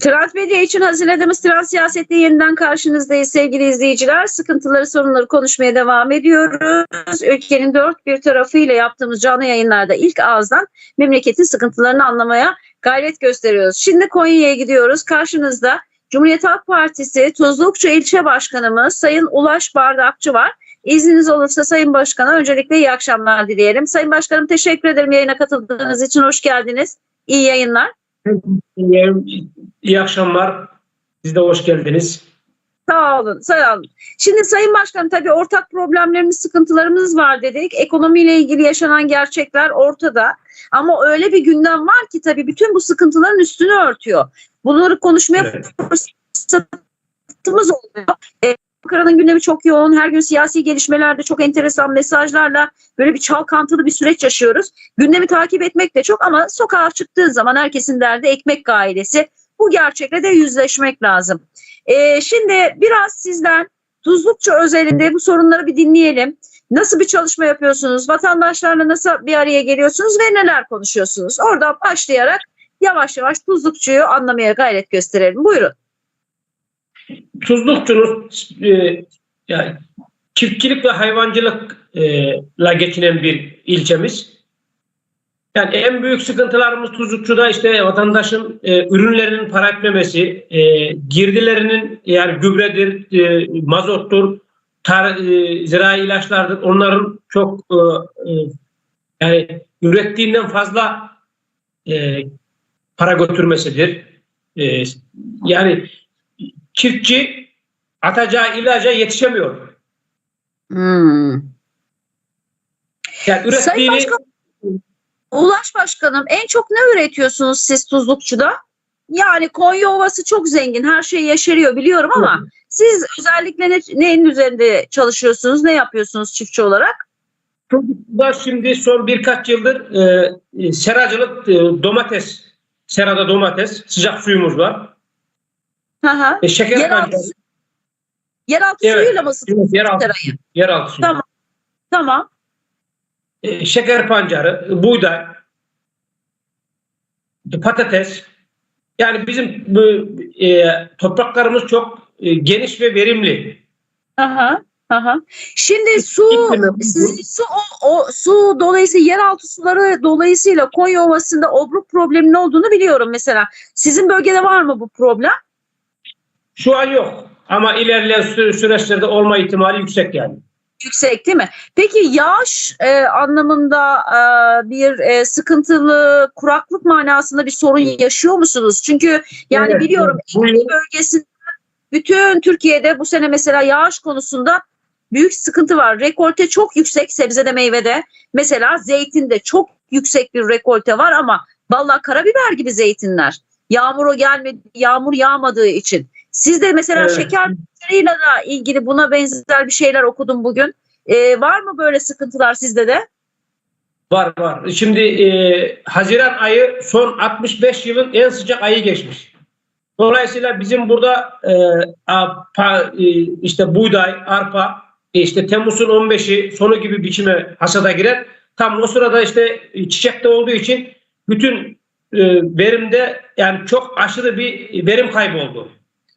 Trend Medya için hazırladığımız Trend Siyaset'te yeniden karşınızdayız sevgili izleyiciler. Sıkıntıları, sorunları konuşmaya devam ediyoruz. Ülkenin dört bir tarafıyla yaptığımız canlı yayınlarda ilk ağızdan memleketin sıkıntılarını anlamaya gayret gösteriyoruz. Şimdi Konya'ya gidiyoruz. Karşınızda Cumhuriyet Halk Partisi Tuzlukçu İlçe Başkanımız Sayın Ulaş Bardakçı var. İzniniz olursa Sayın Başkan'a öncelikle iyi akşamlar dileyelim. Sayın Başkanım teşekkür ederim yayına katıldığınız için. Hoş geldiniz. İyi yayınlar. İyi, akşamlar. Siz de hoş geldiniz. Sağ olun, sağ olun. Şimdi Sayın Başkanım tabii ortak problemlerimiz, sıkıntılarımız var dedik. Ekonomiyle ilgili yaşanan gerçekler ortada. Ama öyle bir gündem var ki tabii bütün bu sıkıntıların üstünü örtüyor. Bunları konuşmaya Evet. fırsatımız oluyor. Ee, Ankara'nın gündemi çok yoğun. Her gün siyasi gelişmelerde çok enteresan mesajlarla böyle bir çalkantılı bir süreç yaşıyoruz. Gündemi takip etmek de çok ama sokağa çıktığın zaman herkesin derdi ekmek gailesi. Bu gerçekle de yüzleşmek lazım. Ee, şimdi biraz sizden Tuzlukçu özelinde bu sorunları bir dinleyelim. Nasıl bir çalışma yapıyorsunuz? Vatandaşlarla nasıl bir araya geliyorsunuz ve neler konuşuyorsunuz? Oradan başlayarak yavaş yavaş Tuzlukçu'yu anlamaya gayret gösterelim. Buyurun. Tuzlukçunun e, yani çiftçilik ve hayvancılıkla geçinen bir ilçemiz. Yani en büyük sıkıntılarımız Tuzlukçu'da işte vatandaşın e, ürünlerinin para etmemesi, e, girdilerinin yani gübredir, e, mazottur, tar, e, zirai ilaçlardır. Onların çok e, e, yani ürettiğinden fazla e, para götürmesidir. E, yani çiftçi atacağı ilaca yetişemiyor. Hmm. Yani Sayın ürettiğini Başkan, Ulaş Başkanım en çok ne üretiyorsunuz siz Tuzlukçu'da? Yani Konya Ovası çok zengin, her şey yaşarıyor biliyorum ama siz özellikle ne, neyin üzerinde çalışıyorsunuz, ne yapıyorsunuz çiftçi olarak? da şimdi son birkaç yıldır e, seracılık e, domates, serada domates, sıcak suyumuz var. Hı. E, şeker Yeraltı, pancarı, yeraltı Evet. suyuyla mı ısıtıyorsunuz evet, yeraltı, serayı? yeraltı suyu. Tamam. Tamam. E, şeker pancarı, buğday, e, patates. Yani bizim bu e, topraklarımız çok e, geniş ve verimli. Aha. Aha. Şimdi su siz, su o, o su dolayısıyla yeraltı suları dolayısıyla Konya Ovası'nda obruk probleminin olduğunu biliyorum mesela. Sizin bölgede var mı bu problem? Şu an yok ama ilerleyen sü- süreçlerde olma ihtimali yüksek yani. Yüksek değil mi? Peki yağış e, anlamında e, bir e, sıkıntılı kuraklık manasında bir sorun yaşıyor musunuz? Çünkü yani Evet, biliyorum yıl- Ege bölgesinde bütün Türkiye'de bu sene mesela yağış konusunda büyük sıkıntı var. Rekolte çok yüksek sebzede meyvede. Mesela zeytinde çok yüksek bir rekolte var ama vallahi karabiber gibi zeytinler. Yağmur o gelmedi, yağmur yağmadığı için. Siz de mesela Evet. şeker ile ilgili buna benzer bir şeyler okudum bugün. Ee, var mı böyle sıkıntılar sizde de? Var var. Şimdi e, Haziran ayı son 65 yılın en sıcak ayı geçmiş. Dolayısıyla bizim burada e, a- pa- e, işte buğday, arpa, e, işte Temmuz'un 15'i sonu gibi biçime hasada girer. Tam o sırada işte e, çiçekte olduğu için bütün e, verimde yani çok aşırı bir verim kaybı oldu.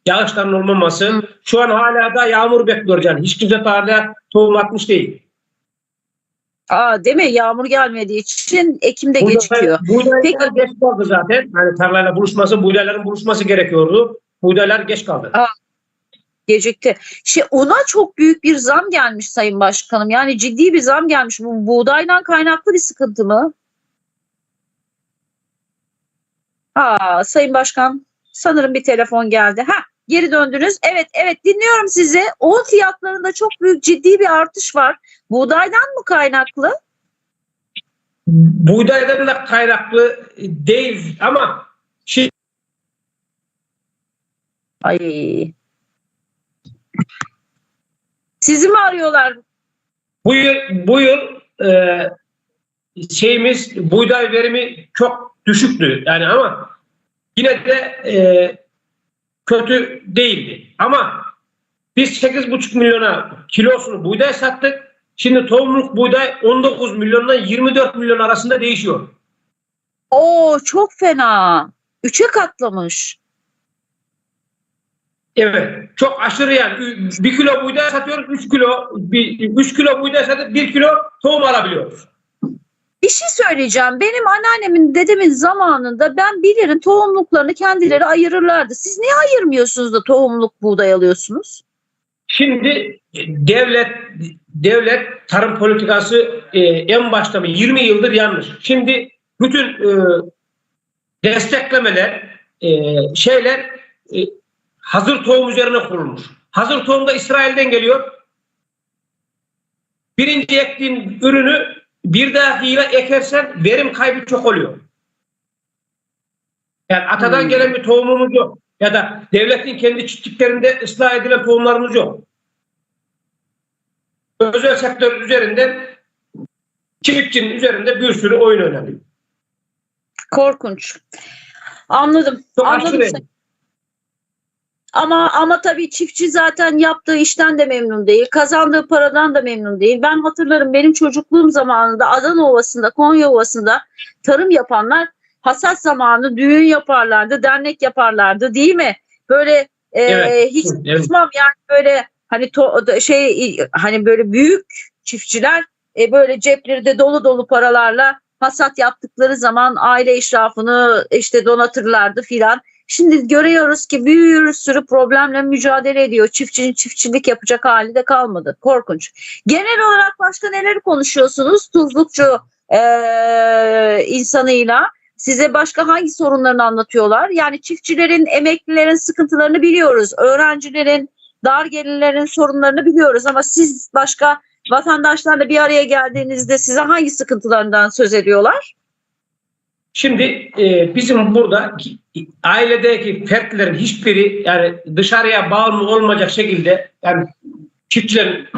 Yağışların olmaması. Şu an hala da yağmur bekliyor yani. Hiç kimse hala tohum atmış değil. Aa, değil mi? Yağmur gelmediği için Ekim'de Burada gecikiyor. Buğdaylar Peki. geç kaldı zaten. Hani tarlayla buluşması, buğdayların buluşması gerekiyordu. Buğdaylar geç kaldı. Gecikti. Şey, una çok büyük bir zam gelmiş Sayın Başkanım. Yani ciddi bir zam gelmiş. Bu buğdaydan kaynaklı bir sıkıntı mı? Aa, Sayın Başkan sanırım bir telefon geldi. Ha, geri döndünüz. Evet, evet dinliyorum sizi. Un fiyatlarında çok büyük ciddi bir artış var. Buğdaydan mı kaynaklı? Buğdaydan da kaynaklı değil ama şimdi Ay. Sizi mi arıyorlar? bu yıl, bu yıl e, şeyimiz buğday verimi çok düşüktü yani ama yine de e, kötü değildi. Ama biz 8,5 milyona kilosunu buğday sattık. Şimdi tohumluk buğday 19 milyondan 24 milyon arasında değişiyor. Oo çok fena. Üçe katlamış. Evet. Çok aşırı yani. Bir kilo buğday satıyoruz. 3 kilo, bir, 3 kilo buğday satıp 1 kilo tohum alabiliyoruz. Bir şey söyleyeceğim. Benim anneannemin, dedemin zamanında ben bilirim tohumluklarını kendileri ayırırlardı. Siz niye ayırmıyorsunuz da tohumluk buğday alıyorsunuz? Şimdi devlet devlet tarım politikası e, en başta mı 20 yıldır yanlış. Şimdi bütün e, desteklemeler e, şeyler e, hazır tohum üzerine kurulmuş. Hazır tohum da İsrail'den geliyor. Birinci ektiğin ürünü bir dahakiyle ekersen verim kaybı çok oluyor. Yani atadan Hmm. gelen bir tohumumuz yok. Ya da devletin kendi çiftliklerinde ıslah edilen tohumlarımız yok. Özel sektör üzerinden çiftçinin üzerinde bir sürü oyun oynanıyor. Korkunç. Anladım. Çok Anladım. aşırı. Ama ama tabii çiftçi zaten yaptığı işten de memnun değil. Kazandığı paradan da memnun değil. Ben hatırlarım benim çocukluğum zamanında Adana Ovası'nda, Konya Ovası'nda tarım yapanlar hasat zamanı düğün yaparlardı, dernek yaparlardı değil mi? Böyle e, Evet, hiç evet. unutmam yani böyle hani to- şey hani böyle büyük çiftçiler e, böyle cepleri de dolu dolu paralarla hasat yaptıkları zaman aile işrafını işte donatırlardı filan. Şimdi görüyoruz ki bir sürü problemle mücadele ediyor. Çiftçinin çiftçilik yapacak hali de kalmadı. Korkunç. Genel olarak başka neleri konuşuyorsunuz Tuzlukçu eee insanıyla? Size başka hangi sorunlarını anlatıyorlar? Yani çiftçilerin, emeklilerin sıkıntılarını biliyoruz. Öğrencilerin, dar gelirlerin sorunlarını biliyoruz. Ama siz başka vatandaşlarla bir araya geldiğinizde size hangi sıkıntılarından söz ediyorlar? Şimdi e, bizim burada ki- ailedeki fertlerin hiçbiri yani dışarıya bağımlı olmayacak şekilde yani çiftçilerin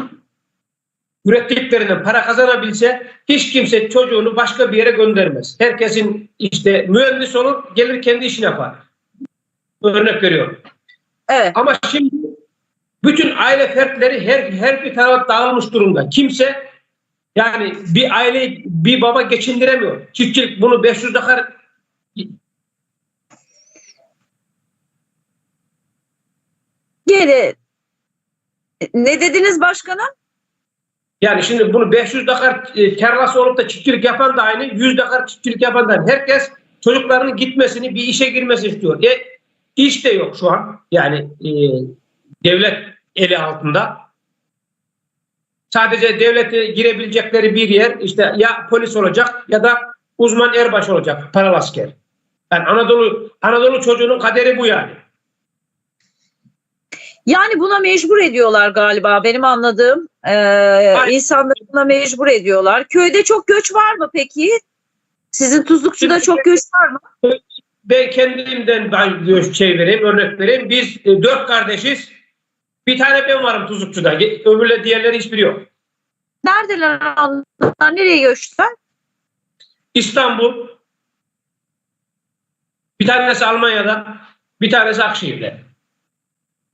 ürettiklerinden para kazanabilse hiç kimse çocuğunu başka bir yere göndermez. Herkesin işte mühendis olur gelir kendi işini yapar. Örnek veriyorum. Evet. Ama şimdi bütün aile fertleri her, her bir tarafa dağılmış durumda. Kimse yani bir aile bir baba geçindiremiyor. Çiftçilik bunu 500 dakar Geri ne dediniz başkanım? yani şimdi bunu 500 dakar e, tarlası olup da çiftçilik yapan da aynı, 100 dakar çiftçilik yapan da aynı. Herkes çocuklarının gitmesini, bir işe girmesini istiyor. E, iş de yok şu an. Yani e, devlet eli altında. Sadece devlete girebilecekleri bir yer işte ya polis olacak ya da uzman erbaş olacak, paralı asker. Yani Anadolu Anadolu çocuğunun kaderi bu yani. Yani buna mecbur ediyorlar galiba benim anladığım. Ee, insanları buna mecbur ediyorlar. Köyde çok göç var mı peki? Sizin Tuzlukçu'da çok göç var mı? Ben kendimden şey vereyim, örnek vereyim. Biz e, dört kardeşiz. Bir tane ben varım Tuzlukçu'da. Ge- Öbürle diğerleri hiçbiri yok. Neredeler anladığımlar? Nereye göçtüler? İstanbul. Bir tanesi Almanya'da. Bir tanesi Akşehir'de.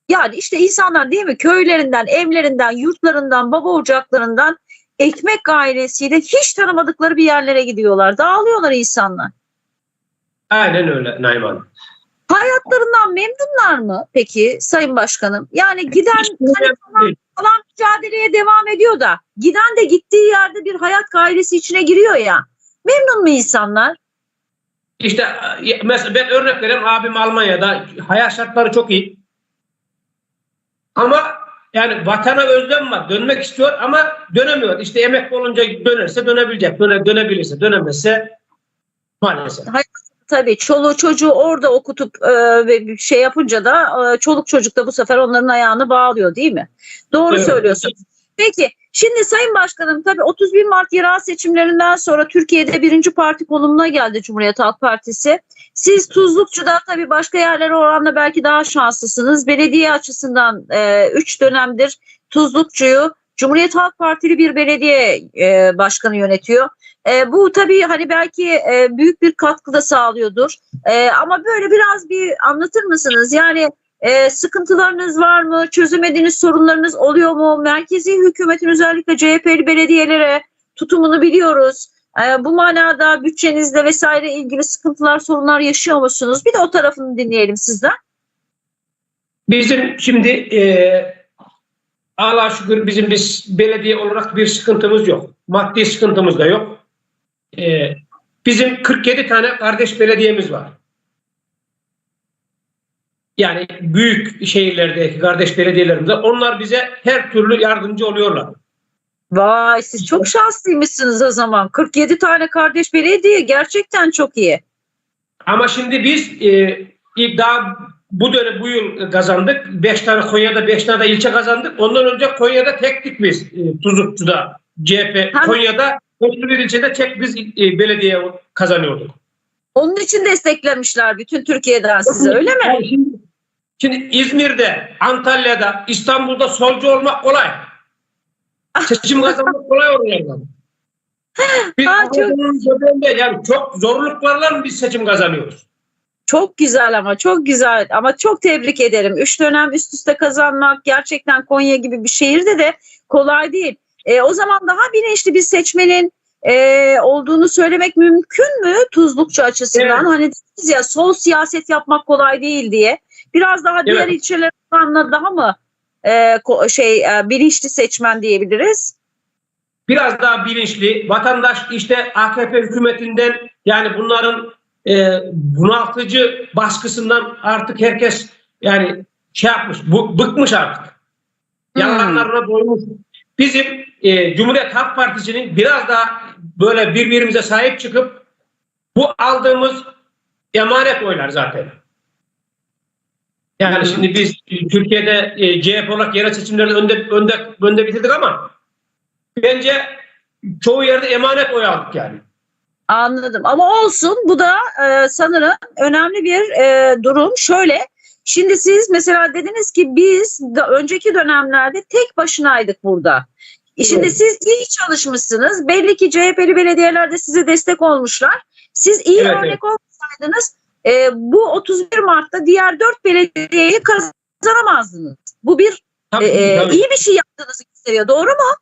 Yani işte insanlar değil mi köylerinden, evlerinden, yurtlarından, baba ocaklarından ekmek ailesiyle hiç tanımadıkları bir yerlere gidiyorlar. Dağılıyorlar insanlar. Aynen öyle Naim Hanım. Hayatlarından memnunlar mı peki Sayın Başkanım? Yani giden hani falan, falan mücadeleye devam ediyor da giden de gittiği yerde bir hayat gayresi içine giriyor ya. Memnun mu insanlar? İşte mesela ben örnek vereyim abim Almanya'da hayat şartları çok iyi. Ama yani vatana özlem var. Dönmek istiyor ama dönemiyor. İşte emekli olunca dönerse dönebilecek. Döne, dönebilirse dönemezse maalesef. Tabii çoluğu çocuğu orada okutup e, ve şey yapınca da e, çoluk çocuk da bu sefer onların ayağını bağlıyor değil mi? Doğru Evet. söylüyorsun. Peki şimdi Sayın Başkanım tabii 31 Mart yerel seçimlerinden sonra Türkiye'de birinci parti konumuna geldi Cumhuriyet Halk Partisi. Siz Tuzlukçu'da tabii başka yerlere oranla belki daha şanslısınız. Belediye açısından 3 dönemdir Tuzlukçu'yu Cumhuriyet Halk Partili bir belediye e, başkanı yönetiyor. E, bu tabii hani belki e, büyük bir katkı da sağlıyordur. E, ama böyle biraz bir anlatır mısınız? Yani e, sıkıntılarınız var mı? Çözemediğiniz sorunlarınız oluyor mu? Merkezi hükümetin özellikle CHP'li belediyelere tutumunu biliyoruz. E, bu manada bütçenizle vesaire ilgili sıkıntılar, sorunlar yaşıyor musunuz? Bir de o tarafını dinleyelim sizden. Bizim şimdi e, Allah'a şükür bizim biz belediye olarak bir sıkıntımız yok. Maddi sıkıntımız da yok. E, bizim 47 tane kardeş belediyemiz var. Yani büyük şehirlerdeki kardeş belediyelerimize onlar bize her türlü yardımcı oluyorlar. Vay siz çok şanslıymışsınız o zaman. 47 tane kardeş belediye gerçekten çok iyi. Ama şimdi biz e, daha bu dönem bu yıl kazandık. 5 tane Konya'da 5 tane de ilçe kazandık. Ondan önce Konya'da tektik biz e, Tuzlukçu'da CHP. Konya'da 31 ilçede tek biz e, belediye kazanıyorduk. Onun için desteklemişler bütün Türkiye'den size öyle mi? Yani Şimdi, şimdi İzmir'de, Antalya'da, İstanbul'da solcu olmak kolay. Seçim kazanmak kolay oralardan. Biz Ha, çok- yani çok zorluklarla biz seçim kazanıyoruz? Çok güzel ama çok güzel ama çok tebrik ederim. Üç dönem üst üste kazanmak gerçekten Konya gibi bir şehirde de kolay değil. E, o zaman daha bilinçli bir seçmenin e, olduğunu söylemek mümkün mü Tuzlukçu açısından? Evet. Hani dediniz ya sol siyaset yapmak kolay değil diye. Biraz daha diğer Evet. ilçelerden daha mı e, şey e, bilinçli seçmen diyebiliriz? biraz daha bilinçli vatandaş işte AKP hükümetinden yani bunların e, bunaltıcı baskısından artık herkes yani şey yapmış bu, bıkmış artık. Hmm. Yalanlarına doymuş. Bizim e, Cumhuriyet Halk Partisi'nin biraz daha böyle birbirimize sahip çıkıp bu aldığımız emanet oylar zaten. Yani şimdi biz Türkiye'de e, CHP olarak yerel seçimlerde önde, önde, önde bitirdik ama bence çoğu yerde emanet oy aldık yani. Anladım ama olsun bu da e, sanırım önemli bir e, durum. Şöyle şimdi siz mesela dediniz ki biz de önceki dönemlerde tek başınaydık burada. E, Şimdi Evet. siz iyi çalışmışsınız. Belli ki CHP'li belediyeler de size destek olmuşlar. Siz iyi Evet, örnek olmasaydınız e, bu 31 Mart'ta diğer dört belediyeyi kazanamazdınız. Bu bir Tabii, e, e, tabii. iyi bir şey yaptığınızı gösteriyor. Doğru mu?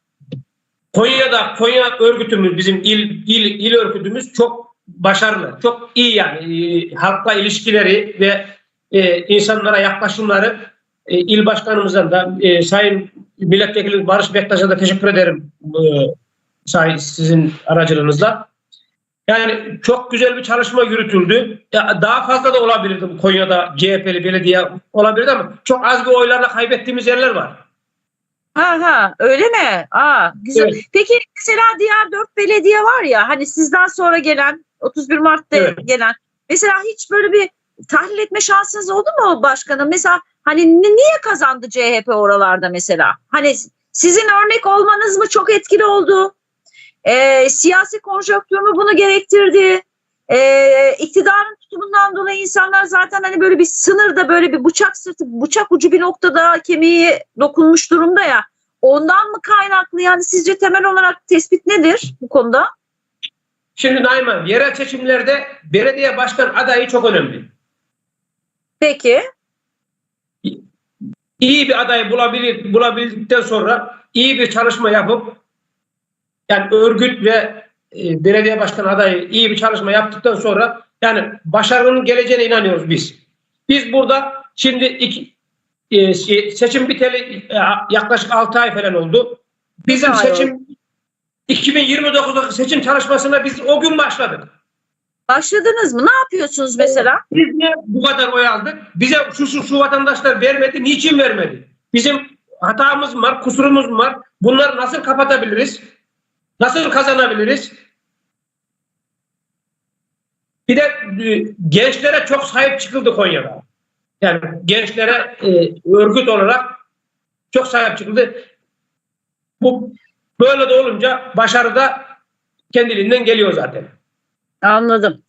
Konya'da Konya örgütümüz bizim il il il örgütümüz çok başarılı. Çok iyi yani e, halkla ilişkileri ve e, insanlara yaklaşımları e, il başkanımızdan da e, sayın milletvekili Barış Bektaş'a da teşekkür ederim e, sayın sizin aracılığınızla. Yani çok güzel bir çalışma yürütüldü. Ya, daha fazla da olabilirdi bu Konya'da CHP'li belediye olabilirdi ama çok az bir oylarla kaybettiğimiz yerler var. Ha ha öyle mi? Aa güzel. Evet. Peki mesela diğer dört belediye var ya hani sizden sonra gelen 31 Mart'ta Evet. gelen mesela hiç böyle bir tahlil etme şansınız oldu mu başkanım? Mesela hani ni- niye kazandı CHP oralarda mesela? Hani sizin örnek olmanız mı çok etkili oldu? Ee, siyasi konjonktür mü bunu gerektirdi? Ee, iktidarın tutumundan dolayı insanlar zaten hani böyle bir sınırda böyle bir bıçak sırtı bıçak ucu bir noktada kemiği dokunmuş durumda ya. Ondan mı kaynaklı yani sizce temel olarak tespit nedir bu konuda? Şimdi Naiman yerel seçimlerde belediye başkan adayı çok önemli. Peki. İyi bir aday bulabilir, bulabildikten sonra iyi bir çalışma yapıp yani örgüt ve e, belediye başkanı adayı iyi bir çalışma yaptıktan sonra yani başarının geleceğine inanıyoruz biz. Biz burada şimdi iki, e, se- seçim biteli e, yaklaşık 6 ay falan oldu. Bizim seçim 2029'daki seçim çalışmasına biz o gün başladık. Başladınız mı? Ne yapıyorsunuz mesela? Biz niye bu kadar oy aldık? Bize şu şu şu vatandaşlar vermedi. Niçin vermedi? Bizim hatamız mı var, kusurumuz mu var? Bunları nasıl kapatabiliriz? Nasıl kazanabiliriz? Bir de e, gençlere çok sahip çıkıldı Konya'da. Yani gençlere e, örgüt olarak çok sahip çıkıldı. Bu böyle de olunca başarı da kendiliğinden geliyor zaten. Anladım.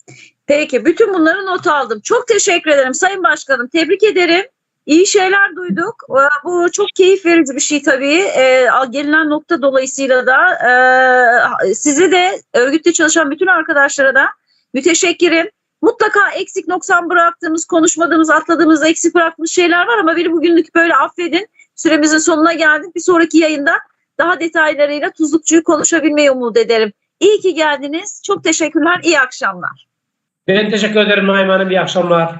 Peki bütün bunları not aldım. Çok teşekkür ederim Sayın Başkanım. Tebrik ederim. İyi şeyler duyduk. Ee, Bu çok keyif verici bir şey tabii. Ee, gelinen nokta dolayısıyla da e, size de örgütte çalışan bütün arkadaşlara da müteşekkirim. Mutlaka eksik noksan bıraktığımız, konuşmadığımız, atladığımız, eksik bıraktığımız şeyler var ama beni bugünlük böyle affedin. Süremizin sonuna geldik. Bir sonraki yayında daha detaylarıyla Tuzlukçu'yu konuşabilmeyi umut ederim. İyi ki geldiniz. Çok teşekkürler. İyi akşamlar. Ben teşekkür ederim Naim Hanım. İyi akşamlar.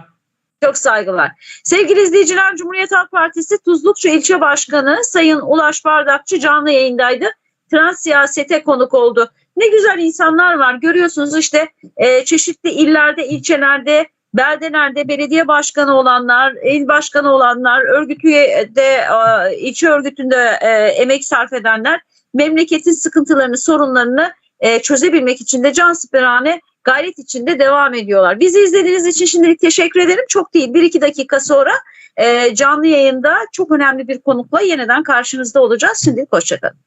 Çok saygılar. Sevgili izleyiciler Cumhuriyet Halk Partisi Tuzlukçu İlçe Başkanı Sayın Ulaş Bardakçı canlı yayındaydı. Trans siyasete konuk oldu. Ne güzel insanlar var. Görüyorsunuz işte e, çeşitli illerde, ilçelerde, beldelerde belediye başkanı olanlar, il başkanı olanlar, örgütüde, e, ilçe örgütünde e, emek sarf edenler memleketin sıkıntılarını, sorunlarını e, çözebilmek için de can siperhane gayret içinde devam ediyorlar. Bizi izlediğiniz için şimdilik teşekkür ederim. Çok değil bir iki dakika sonra e, canlı yayında çok önemli bir konukla yeniden karşınızda olacağız. Şimdilik hoşçakalın.